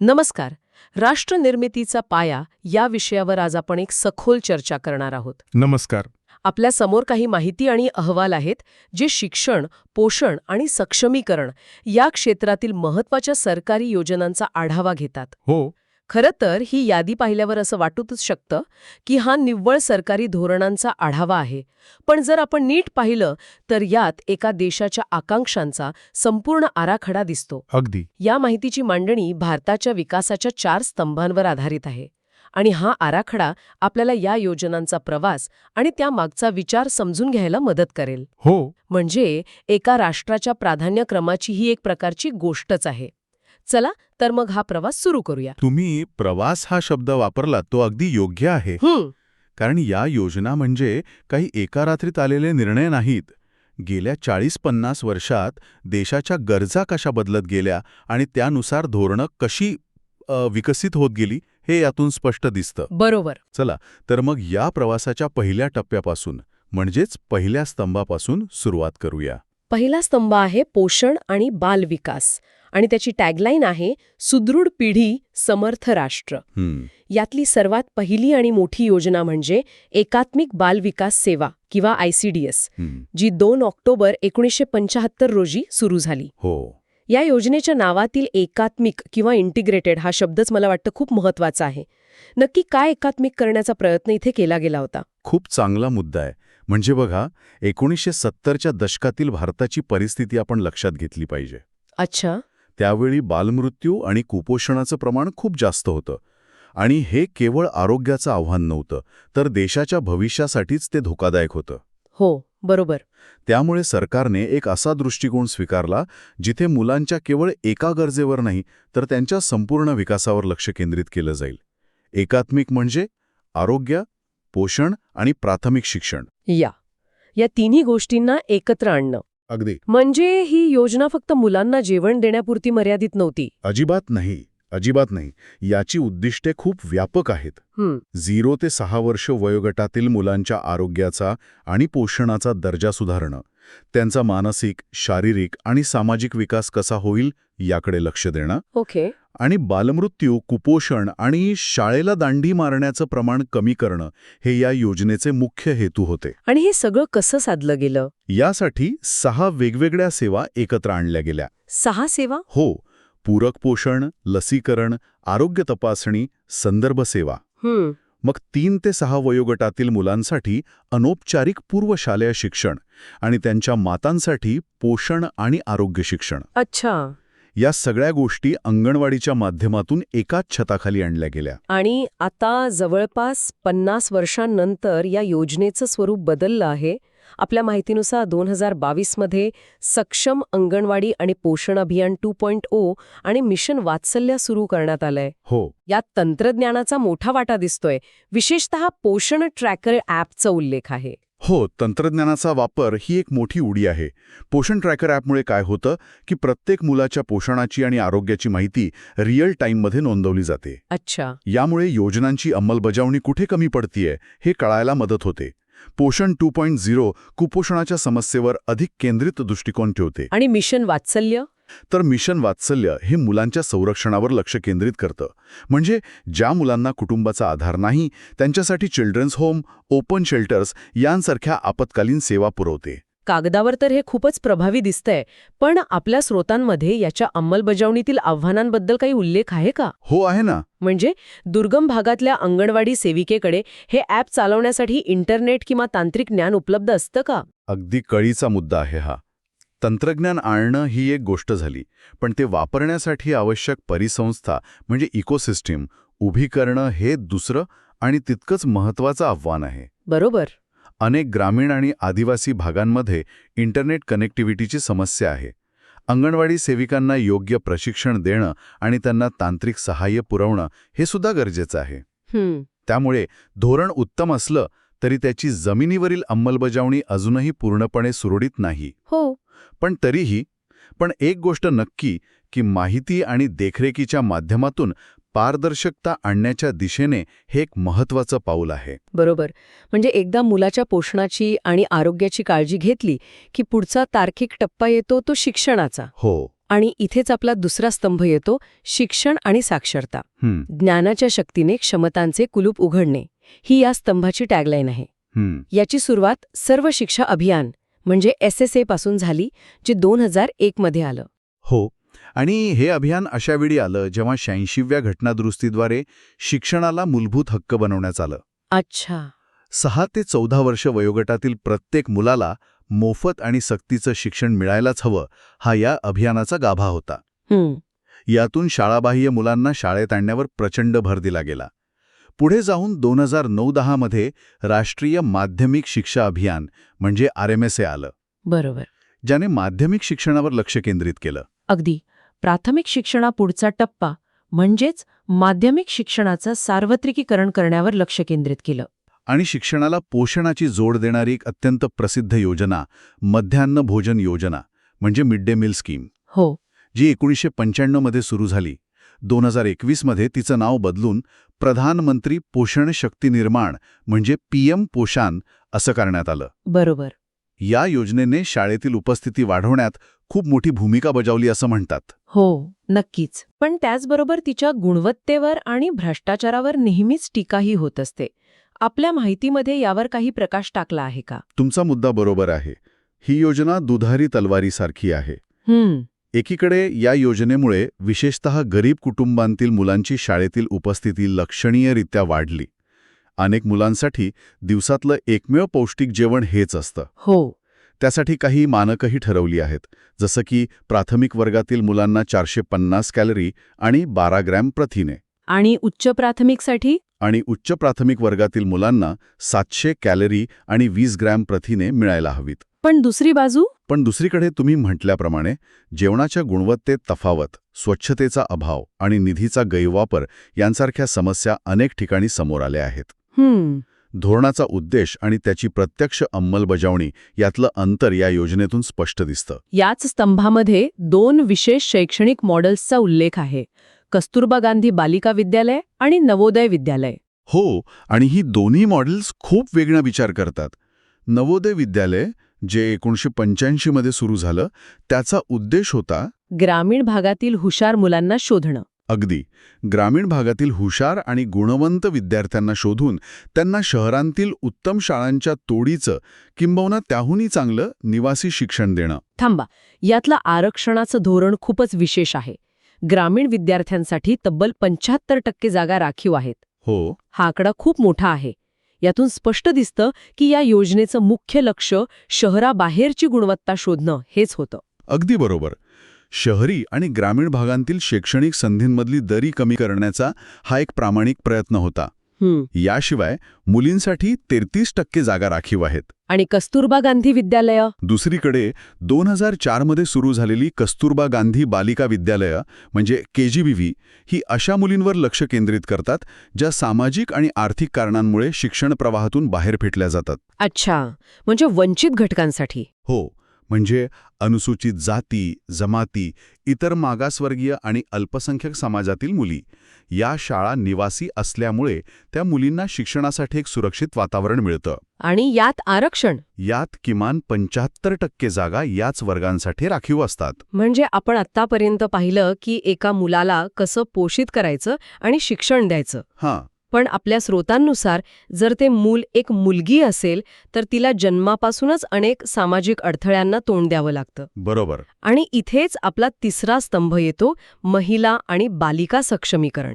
नमस्कार. राष्ट्रनिर्मितीचा पाया या विषयावर आज आपण एक सखोल चर्चा करणार आहोत. नमस्कार. आपल्यासमोर काही माहिती आणि अहवाल आहेत जे शिक्षण पोषण आणि सक्षमीकरण या क्षेत्रातील महत्त्वाच्या सरकारी योजनांचा आढावा घेतात. हो. खरं तर ही यादी पाहिल्यावर असं वाटूच शकतं की हा निव्वळ सरकारी धोरणांचा आढावा आहे. पण जर आपण नीट पाहिलं तर यात एका देशाच्या आकांक्षांचा संपूर्ण आराखडा दिसतो. अगदी. या माहितीची मांडणी भारताच्या विकासाच्या चार स्तंभांवर आधारित आहे. आणि हा आराखडा आपल्याला या योजनांचा प्रवास आणि त्यामागचा विचार समजून घ्यायला मदत करेल. हो. म्हणजे एका राष्ट्राच्या प्राधान्यक्रमाची ही एक प्रकारची गोष्टच आहे. चला तर मग हा प्रवास सुरू करूया. तुम्ही प्रवास हा शब्द वापरला तो अगदी योग्य आहे. कारण या योजना म्हणजे काही एका रात्रीत आलेले निर्णय नाहीत. गेल्या चाळीस पन्नास वर्षात देशाच्या गरजा कशा बदलत गेल्या आणि त्यानुसार धोरणं कशी विकसित होत गेली हे यातून स्पष्ट दिसतं. बरोबर. चला तर मग या प्रवासाच्या पहिल्या टप्प्यापासून म्हणजेच पहिल्या स्तंभापासून सुरुवात करूया. पहिला स्तंभ आहे पोषण आणि बाल विकास आणि त्याची टॅगलाईन आहे सुदृढ पिढी समर्थ राष्ट्र. यातली सर्वात पहिली आणि मोठी योजना म्हणजे एकात्मिक बाल विकास सेवा किंवा आयसीडीएस. जी दोन ऑक्टोबर एकोणीसशे पंचाहत्तर रोजी सुरू झाली. हो. या योजनेच्या नावातील एकात्मिक किंवा इंटिग्रेटेड हा शब्दच मला वाटतं खूप महत्त्वाचा आहे. नक्की काय एकात्मिक करण्याचा प्रयत्न इथे केला गेला होता? खूप चांगला मुद्दा आहे. म्हणजे बघा एकोणीसशे सत्तरच्या दशकातील भारताची परिस्थिती आपण लक्षात घेतली पाहिजे. अच्छा. त्यावेळी बालमृत्यू आणि कुपोषणाचं प्रमाण खूप जास्त होतं. आणि हे केवळ आरोग्याचं आव्हान नव्हतं तर देशाच्या भविष्यासाठीच ते धोकादायक होतं. हो बरोबर. त्यामुळे सरकारने एक असा दृष्टिकोन स्वीकारला जिथे मुलांच्या केवळ एका गरजेवर नाही तर त्यांच्या संपूर्ण विकासावर लक्ष केंद्रित केलं जाईल. एकात्मिक म्हणजे आरोग्य पोषण आणि प्राथमिक शिक्षण. या. या तिन्ही गोष्टींना एकत्र आणणं. अगदी. म्हणजे ही योजना फक्त मुलांना जेवण देण्यापुरती मर्यादित नव्हती. अजिबात नाही. अजिबात नाही. याची उद्दिष्टे खूप व्यापक आहेत. झिरो ते सहा वर्ष वयोगटातील मुलांच्या आरोग्याचा आणि पोषणाचा दर्जा सुधारणं त्यांचा मानसिक शारीरिक आणि सामाजिक विकास कसा होईल याकडे लक्ष देणं ओके. आणि बालमृत्यू कुपोषण आणि शाळेला दांडी मारण्याचं प्रमाण कमी करणं हे या योजनेचे मुख्य हेतू होते. आणि हे सगळं कसं साधलं गेलं? यासाठी सहा वेगवेगळ्या सेवा एकत्र आणल्या गेल्या. सहा सेवा? हो पूरक पोषण लसीकरण आरोग्य तपासणी संदर्भ सेवा. मग तीन ते सहा वयोगटातील मुलांसाठी अनौपचारिक पूर्वशालेय शिक्षण आणि त्यांच्या मातांसाठी पोषण आणि आरोग्य शिक्षण. अच्छा. या सगळ्या गोष्टी अंगणवाडीच्या माध्यमातून एकाच छताखाली आणल्या गेल्या. आणि आता जवळपास पन्नास वर्षांनंतर या योजनेचं स्वरूप बदललं आहे. आपल्या माहितीनुसार दोन हजार बावीसमध्ये सक्षम अंगणवाडी आणि पोषण अभियान टू पॉइंट ओ आणि मिशन वात्सल्य सुरू करण्यात आलंय. हो. यात तंत्रज्ञानाचा मोठा वाटा दिसतोय. विशेषतः पोषण ट्रॅकर ॲपचा उल्लेख आहे. हो तंत्रज्ञानाचा वापर ही एक मोठी उडी आहे. पोषण ट्रॅकर ॲपमुळे काय होतं की प्रत्येक मुलाच्या पोषणाची आणि आरोग्याची माहिती रिअल टाईममध्ये नोंदवली जाते. अच्छा. यामुळे योजनांची अंमलबजावणी कुठे कमी पडतीये हे कळायला मदत होते. पोषण टू पॉईंट झिरो कुपोषणाच्या समस्येवर अधिक केंद्रित दृष्टिकोन ठेवते. आणि मिशन वात्सल्य? तर मिशन वात्सल्य हे मुलांच्या संरक्षणावर लक्ष केंद्रित करतं. म्हणजे ज्या मुलांना कुटुंबाचा आधार नाही त्यांच्यासाठी चिल्ड्रन्स होम ओपन शेल्टर्स यांसारख्या आपत्कालीन सेवा पुरवते. कागदावर तर हे खूपच प्रभावी दिसतंय पण आपल्या स्रोतांमध्ये याच्या अंमलबजावणीतील आव्हानांबद्दल काही उल्लेख आहे का? हो आहे ना. म्हणजे दुर्गम भागातल्या अंगणवाडी सेविकेकडे हे ॲप चालवण्यासाठी इंटरनेट किंवा तांत्रिक ज्ञान उपलब्ध असतं का? अगदी कळीचा मुद्दा आहे हा. तंत्रज्ञान आणणं ही एक गोष्ट झाली. पण ते वापरण्यासाठी आवश्यक परिसंस्था म्हणजे इकोसिस्टीम उभी करणं हे दुसरं आणि तितकंच महत्त्वाचं आव्हान आहे. बरोबर. अनेक ग्रामीण आणि आदिवासी भागांमध्ये इंटरनेट कनेक्टिव्हिटीची समस्या आहे. अंगणवाडी सेविकांना योग्य प्रशिक्षण देणं आणि त्यांना तांत्रिक सहाय्य पुरवणं हे सुद्धा गरजेचं आहे. त्यामुळे धोरण उत्तम असलं तरी त्याची जमिनीवरील अंमलबजावणी अजूनही पूर्णपणे सुरळीत नाही. हो. पण तरीही पण एक गोष्ट नक्की की माहिती आणि देखरेखीच्या माध्यमातून पारदर्शकता आणण्याच्या दिशेने हे एक महत्त्वाचं पाऊल आहे. बरोबर. म्हणजे एकदा मुलाच्या पोषणाची आणि आरोग्याची काळजी घेतली की पुढचा तार्किक टप्पा येतो तो शिक्षणाचा. हो. आणि इथेच आपला दुसरा स्तंभ येतो शिक्षण आणि साक्षरता. ज्ञानाच्या शक्तीने क्षमतांचे कुलूप उघडणे ही या स्तंभाची टॅगलाईन आहे. याची सुरुवात सर्व शिक्षा अभियान म्हणजे एस एस ए पासून झाली जे दोन हजार एक मध्ये आलं. हो. आणि हे अभियान अशा वेळी आलं जेव्हा शहाऐंशीव्या घटनादुरुस्तीद्वारे शिक्षणाला मूलभूत हक्क बनवण्यात आलं. अच्छा. सहा ते चौदा वर्ष वयोगटातील प्रत्येक मुलाला मोफत आणि सक्तीचं शिक्षण मिळायलाच हवं हा या अभियानाचा गाभा होता. यातून शाळाबाह्य मुलांना शाळेत आणण्यावर प्रचंड भर दिला गेला. पुढे जाऊन दोन हजार नऊ दहामध्ये राष्ट्रीय माध्यमिक शिक्षा अभियान म्हणजे आर एम एस ए आलं. बरोबर. ज्याने माध्यमिक शिक्षणावर लक्ष केंद्रित केलं. अगदी. प्राथमिक शिक्षणापुढचा टप्पा म्हणजेच माध्यमिक शिक्षणाचं सार्वत्रिकीकरण करण्यावर लक्ष केंद्रित केलं. आणि शिक्षणाला पोषणाची जोड देणारी एक अत्यंत प्रसिद्ध योजना मध्यान्ह भोजन योजना म्हणजे मिड डे मील स्कीम. हो. जी एकोणीसशे पंच्याण्णवमध्ये सुरू झाली. दोन हजार एकवीसमध्ये तिचं नाव बदलून प्रधानमंत्री पोषण शक्ती निर्माण म्हणजे पीएम पोषान असं करण्यात आलं. बरोबर. या योजनेने शाळेतील उपस्थिती वाढवण्यात खूप मोठी भूमिका बजावली असं म्हणतात. हो नक्कीच. पण त्याचबरोबर तिच्या गुणवत्तेवर आणि भ्रष्टाचारावर नेहमीच टीकाही होत असते. आपल्या माहितीमध्ये यावर काही प्रकाश टाकला आहे का? तुमचा मुद्दा बरोबर आहे. ही योजना दुधारी तलवारीसारखी आहे. हम्म. एकीकडे या योजनेमुळे विशेषतः गरीब कुटुंबांतील मुलांची शाळेतील उपस्थिती लक्षणीयरित्या वाढली. अनेक मुलांसाठी दिवसातलं एकमेव पौष्टिक जेवण हेच असतं. हो. त्यासाठी काही मानकही ठरवली आहेत जसं की प्राथमिक वर्गातील मुलांना चारशे पन्नास कॅलरी आणि बारा ग्रॅम प्रथिने. आणि उच्च प्राथमिकसाठी? आणि उच्च प्राथमिक वर्गातील मुलांना सातशे कॅलरी आणि वीस ग्रॅम प्रथिने मिळायला हवीत. पण दुसरी बाजू? पण दुसरीकडे तुम्ही म्हटल्याप्रमाणे जेवणाच्या गुणवत्तेत तफावत स्वच्छतेचा अभाव आणि निधीचा गैरवापर यांसारख्या समस्या अनेक ठिकाणी समोर आल्या आहेत. धोरणाचा उद्देश आणि त्याची प्रत्यक्ष अंमलबजावणी यातलं अंतर या योजनेतून स्पष्ट दिसतं. याच स्तंभामध्ये दोन विशेष शैक्षणिक मॉडेल्सचा उल्लेख आहे कस्तुरबा गांधी बालिका विद्यालय आणि नवोदय विद्यालय. हो आणि ही दोन्ही मॉडेल्स खूप वेगळा विचार करतात. नवोदय विद्यालय जे एकोणीसशे पंच्याऐंशीमध्ये सुरू झालं त्याचा उद्देश होता ग्रामीण भागातील हुशार मुलांना शोधणं. अगदी. ग्रामीण भागातील हुशार आणि गुणवंत विद्यार्थ्यांना शोधून त्यांना शहरांतील उत्तम शाळांच्या तोडीचं किंबहुना त्याहूनही चांगलं निवासी शिक्षण देणं. थांबा. यातलं आरक्षणाचं धोरण खूपच विशेष आहे. ग्रामीण विद्यार्थ्यांसाठी तब्बल पंच्याहत्तर टक्के जागा राखीव आहेत. हो. हा आकडा खूप मोठा आहे. यातून स्पष्ट दिसतं की या योजनेचं मुख्य लक्ष शहराबाहेरची गुणवत्ता शोधणं हेच होतं. अगदी बरोबर. शहरी आणि ग्रामीण भागांतील शैक्षणिक संधींमधली दरी कमी करण्याचा हा एक प्रामाणिक प्रयत्न होता. याशिवाय मुलींसाठी तेहतीस टक्के जागा राखीव आहेत. आणि कस्तुरबा गांधी विद्यालय? दुसरीकडे दोन हजार चारमध्ये सुरू झालेली कस्तुरबा गांधी बालिका विद्यालयं म्हणजे केजीबीव्ही ही अशा मुलींवर लक्ष केंद्रित करतात ज्या सामाजिक आणि आर्थिक कारणांमुळे शिक्षण प्रवाहातून बाहेर फेटल्या जातात. अच्छा. म्हणजे वंचित घटकांसाठी? हो. म्हणजे अनुसूचित जाती जमाती इतर मागासवर्गीय आणि अल्पसंख्याक समाजातील मुली. या शाळा निवासी असल्यामुळे त्या मुलींना शिक्षणासाठी एक सुरक्षित वातावरण मिळतं. आणि यात आरक्षण. यात किमान पंच्याहत्तर टक्के जागा याच वर्गांसाठी राखीव असतात. म्हणजे आपण आत्तापर्यंत पाहिलं की एका मुलाला कसं पोषित करायचं आणि शिक्षण द्यायचं. हां. पण आपल्या स्रोतांनुसार जर ते मूल एक मुलगी असेल तर तिला जन्मापासूनच अनेक सामाजिक अडथळ्यांना तोंड द्यावं लागतं. बरोबर. आणि इथेच आपला तिसरा स्तंभ येतो महिला आणि बालिका सक्षमीकरण.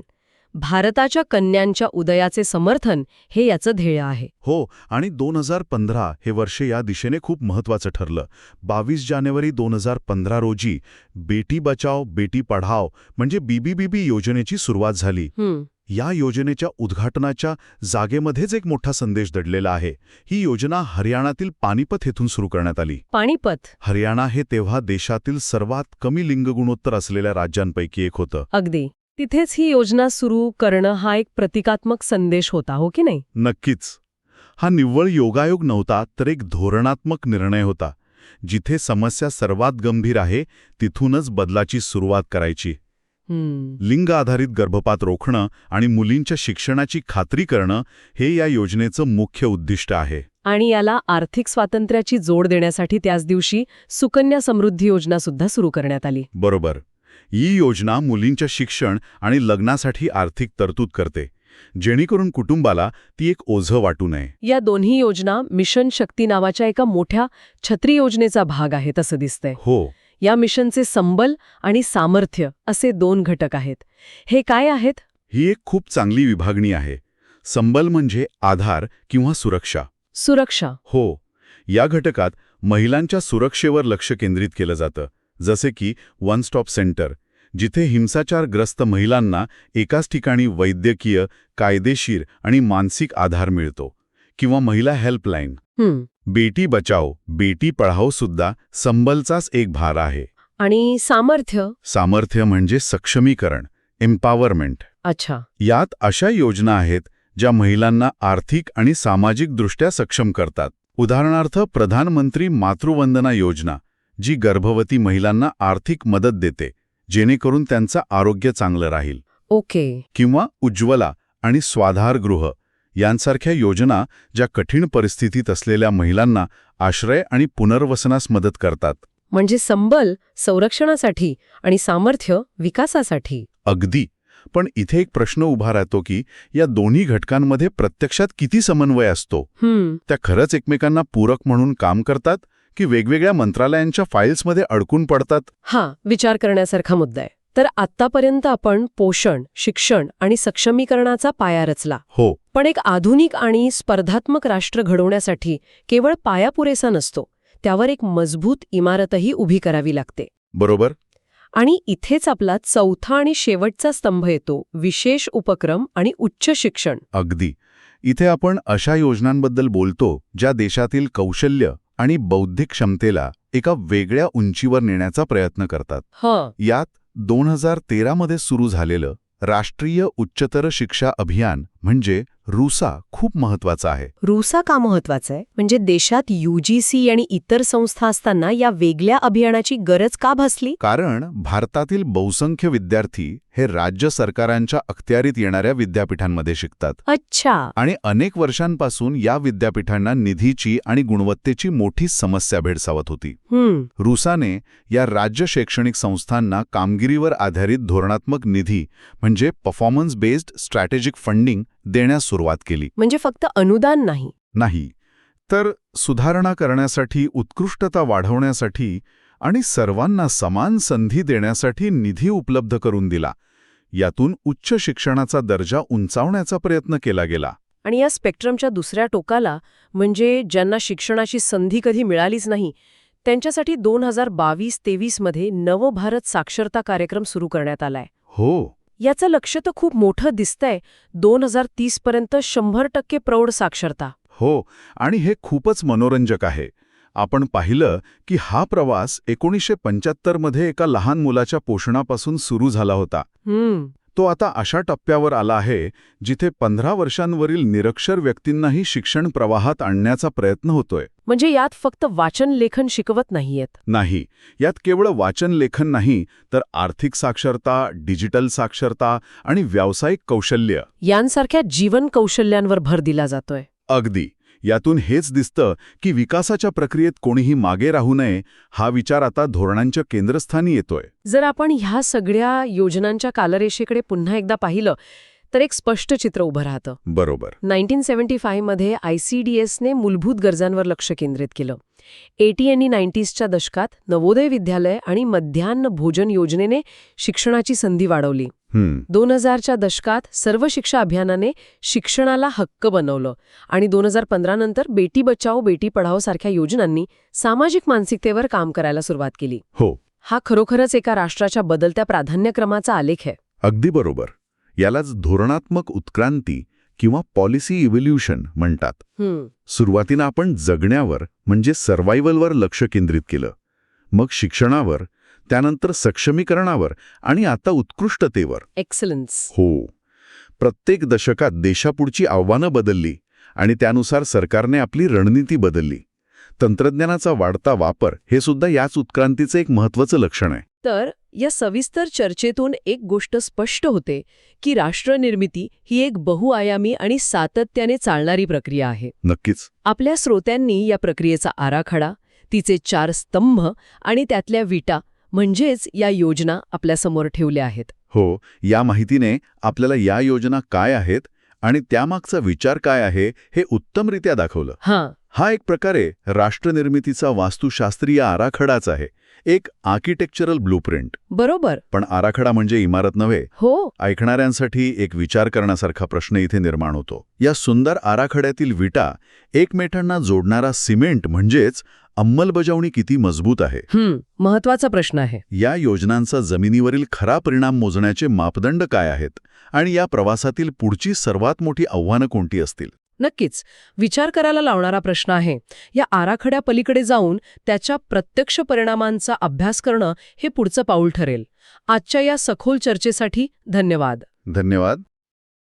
भारताच्या कन्यांच्या उदयाचे समर्थन हे याचं ध्येय आहे. हो आणि दोन हजार पंधरा हे वर्ष या दिशेने खूप महत्वाचं ठरलं. बावीस जानेवारी दोन हजार पंधरा रोजी बेटी बचाव बेटी पढाव म्हणजे बीबीबीबी योजनेची सुरुवात झाली. या योजनेच्या उद्घाटनाच्या जागेमध्येच एक मोठा संदेश दडलेला आहे. ही योजना हरियाणातील पानिपत येथून सुरू करण्यात आली. पाणीपत हरियाणा हे तेव्हा देशातील सर्वात कमी लिंग गुणोत्तर असलेल्या राज्यांपैकी एक होतं. अगदी. तिथेच ही योजना सुरू करणं हा एक प्रतिकात्मक संदेश होता हो की नाही? नक्कीच. हा निव्वळ योगायोग नव्हता तर एक धोरणात्मक निर्णय होता. जिथे समस्या सर्वात गंभीर आहे तिथूनच बदलाची सुरुवात करायची. लिंग आधारित गर्भपात रोखणं आणि मुलींच्या शिक्षणाची खात्री करणं हे या योजनेचं मुख्य उद्दिष्ट आहे. आणि याला आर्थिक स्वातंत्र्याची जोड देण्यासाठी त्याच दिवशी सुकन्या समृद्धी योजना सुद्धा सुरू करण्यात आली. बरोबर. ही योजना मुलींच्या शिक्षण आणि लग्नासाठी आर्थिक तरतूद करते. जेणेकरून कुटुंबाला ती एक ओझं वाटू नये. या दोन्ही योजना मिशन शक्ती नावाच्या एका मोठ्या छत्री योजनेचा भाग आहेत असं दिसतंय. हो. या मिशनचे संबल आणि सामर्थ्य असे दोन घटक आहेत. हे काय आहेत? ही एक खूप चांगली विभागणी आहे. संबल म्हणजे आधार किंवा सुरक्षा. सुरक्षा. हो. या घटकात महिलांच्या सुरक्षेवर लक्ष केंद्रित केलं जातं. जसे की वन स्टॉप सेंटर जिथे हिंसाचारग्रस्त महिलांना एकाच ठिकाणी वैद्यकीय कायदेशीर आणि मानसिक आधार मिळतो किंवा महिला हेल्पलाईन. बेटी बचाओ बेटी पढाओ सुद्धा संबलचाच एक भार आहे. आणि सामर्थ्य? सामर्थ्य म्हणजे सक्षमीकरण एम्पॉवरमेंट अच्छा. यात अशा योजना आहेत ज्या महिलांना आर्थिक आणि सामाजिकदृष्ट्या सक्षम करतात. उदाहरणार्थ प्रधानमंत्री मातृवंदना योजना जी गर्भवती महिलांना आर्थिक मदत देते जेणेकरून त्यांचं आरोग्य चांगलं राहील. ओके. किंवा उज्ज्वला आणि स्वाधारगृह यांसारख्या योजना ज्या कठीण परिस्थितीत असलेल्या महिलांना आश्रय आणि पुनर्वसनास मदत करतात. म्हणजे संबल संरक्षणासाठी आणि सामर्थ्य विकासासाठी. अगदी. पण इथे एक प्रश्न उभा राहतो की या दोन्ही घटकांमध्ये प्रत्यक्षात किती समन्वय असतो? त्या खरंच एकमेकांना पूरक म्हणून काम करतात की वेगवेगळ्या मंत्रालयांच्या फाईल्समध्ये अडकून पडतात? हा विचार करण्यासारखा मुद्दा आहे. तर आत्तापर्यंत आपण पोषण शिक्षण आणि सक्षमीकरणाचा पाया रचला. हो. पण एक आधुनिक आणि स्पर्धात्मक राष्ट्र घडवण्यासाठी केवळ पाया पुरेसा नसतो त्यावर एक मजबूत इमारतही उभी करावी लागते. बरोबर. आणि इथेच आपला चौथा आणि शेवटचा स्तंभ येतो विशेष उपक्रम आणि उच्च शिक्षण. अगदी. इथे आपण अशा योजनांबद्दल बोलतो ज्या देशातील कौशल्य आणि बौद्धिक क्षमतेला एका वेगळ्या उंचीवर नेण्याचा प्रयत्न करतात. हं. यात दोन हजार तेरामध्ये सुरू झालेलं राष्ट्रीय उच्चतर शिक्षा अभियान म्हणजे रुसा खूप महत्वाचं आहे. रुसा का महत्वाचं आहे? म्हणजे देशात यूजीसी आणि इतर संस्था असताना या वेगळ्या अभियानाची गरज का भासली? कारण भारतातील बहुसंख्य विद्यार्थी हे राज्य सरकारांच्या अखत्यारीत येणाऱ्या विद्यापीठांमध्ये शिकतात. अच्छा. आणि अनेक वर्षांपासून या विद्यापीठांना निधीची आणि गुणवत्तेची मोठी समस्या भेडसावत होती. रुसाने या राज्य शैक्षणिक संस्थांना कामगिरीवर आधारित धोरणात्मक निधी म्हणजे परफॉर्मन्स बेस्ड स्ट्रॅटेजिक फंडिंग देण्यास सुरुवात केली. म्हणजे फक्त अनुदान नाही. नाही. तर सुधारणा करण्यासाठी उत्कृष्टता वाढवण्यासाठी आणि सर्वांना समान संधी देण्यासाठी निधी उपलब्ध करून दिला. यातून उच्च शिक्षणाचा दर्जा उंचावण्याचा प्रयत्न केला गेला. आणि या स्पेक्ट्रमच्या दुसऱ्या टोकाला म्हणजे ज्यांना शिक्षणाची संधी कधी मिळालीच नाही त्यांच्यासाठी दोन हजार बावीस तेवीसमध्ये नवभारत साक्षरता कार्यक्रम सुरू करण्यात आलाय. हो. याचं लक्ष तर खूप मोठं दिसतंय. दोन हजार तीसपर्यंत शंभर टक्के प्रौढ साक्षरता. हो आणि हे खूपच मनोरंजक आहे. आपण पाहिलं की हा प्रवास एकोणीसशे पंच्याहत्तरमध्ये एका लहान मुलाच्या पोषणापासून सुरू झाला होता. तो आता अशा टप्प्यावर आला आहे जिथे पंधरा वर्षांवरील निरक्षर व्यक्तींनाही शिक्षण प्रवाहात आणण्याचा प्रयत्न होतोय. म्हणजे यात फक्त वाचन लेखन शिकवत नाहीयेत. नाही यात केवळ वाचन लेखन नाही तर आर्थिक साक्षरता डिजिटल साक्षरता आणि व्यावसायिक कौशल्य. यांसारख्या जीवन कौशल्यांवर भर दिला जातोय. अगदी. यातून हेच दिसतं की विकासाच्या प्रक्रियेत कोणीही मागे राहू नये हा विचार आता धोरणांच्या केंद्रस्थानी येतोय. जर आपण ह्या सगळ्या योजनांच्या कालरेषेकडे पुन्हा एकदा पाहिलं तर एक स्पष्ट चित्र उभं राहतं. बरोबर. नाईन्टीन सेव्हन्टी फायमध्ये आय सी डी एसने मूलभूत गरजांवर लक्ष केंद्रित केलं. एटी आणि नाईन्टीजच्या दशकात नवोदय विद्यालय आणि मध्यान्ह भोजन योजनेने शिक्षणाची संधी वाढवली. दोन हजारच्या दशकात सर्व शिक्षा अभियानाने शिक्षणाला हक्क बनवलं आणि दोन हजार पंधरा नंतर बेटी बचाओ बेटी पढाओ सारख्या योजनांनी सामाजिक मानसिकतेवर काम करायला सुरुवात केली. हो. हा खरोखरच एका राष्ट्राच्या बदलत्या प्राधान्यक्रमाचा आलेख आहे. अगदी बरोबर. यालाच धोरणात्मक उत्क्रांती किंवा पॉलिसी इव्होल्युशन म्हणतात. सुरुवातीनं आपण जगण्यावर म्हणजे सर्व्हायव्हलवर लक्ष केंद्रित केलं. मग शिक्षणावर त्यानंतर सक्षमीकरणावर आणि आता उत्कृष्टतेवर. एक्सलन्स हो. प्रत्येक दशकात देशापुढची आव्हानं बदलली आणि त्यानुसार सरकारने आपली रणनीती बदलली. तंत्रज्ञानाचा वाढता वापर हे सुद्धा याच उत्क्रांतीचं एक महत्त्वाचं लक्षण आहे. तर या सविस्तर चर्चेतून एक गोष्ट स्पष्ट होते की राष्ट्रनिर्मिती ही एक बहुआयामी आणि सातत्याने चालणारी प्रक्रिया आहे. नक्कीच. आपल्या श्रोत्यांनी या प्रक्रियेचा आराखडा तिचे चार स्तंभ आणि त्यातल्या विटा म्हणजेच या योजना आपल्यासमोर ठेवल्या आहेत. हो या माहितीने आपल्याला या योजना काय आहेत आणि त्यामागचा विचार काय आहे हे उत्तमरित्या दाखवलं. हां. हा एक प्रकारे राष्ट्रनिर्मितीचा वास्तुशास्त्रीय आराखडाच आहे. एक आर्किटेक्चरल ब्लूप्रिंट. बरोबर. पण आराखडा म्हणजे इमारत नव्हे. हो. ऐकणाऱ्यांसाठी एक विचार करण्यासारखा प्रश्न इथे निर्माण होतो. या सुंदर आराखड्यातील विटा एकमेकांना जोडणारा सिमेंट म्हणजेच अंमलबजावणी किती मजबूत आहे? महत्त्वाचा प्रश्न आहे. या योजनांचा जमिनीवरील खरा परिणाम मोजण्याचे मापदंड काय आहेत? आणि या प्रवासातील पुढची सर्वात मोठी आव्हानं कोणती असतील? नक्कीच. विचार करायला लावणारा प्रश्न आहे. या आराखड्या पलीकडे जाऊन त्याच्या प्रत्यक्ष परिणामांचा अभ्यास करणं हे पुढचं पाऊल ठरेल. आजच्या या सखोल चर्चेसाठी धन्यवाद. धन्यवाद.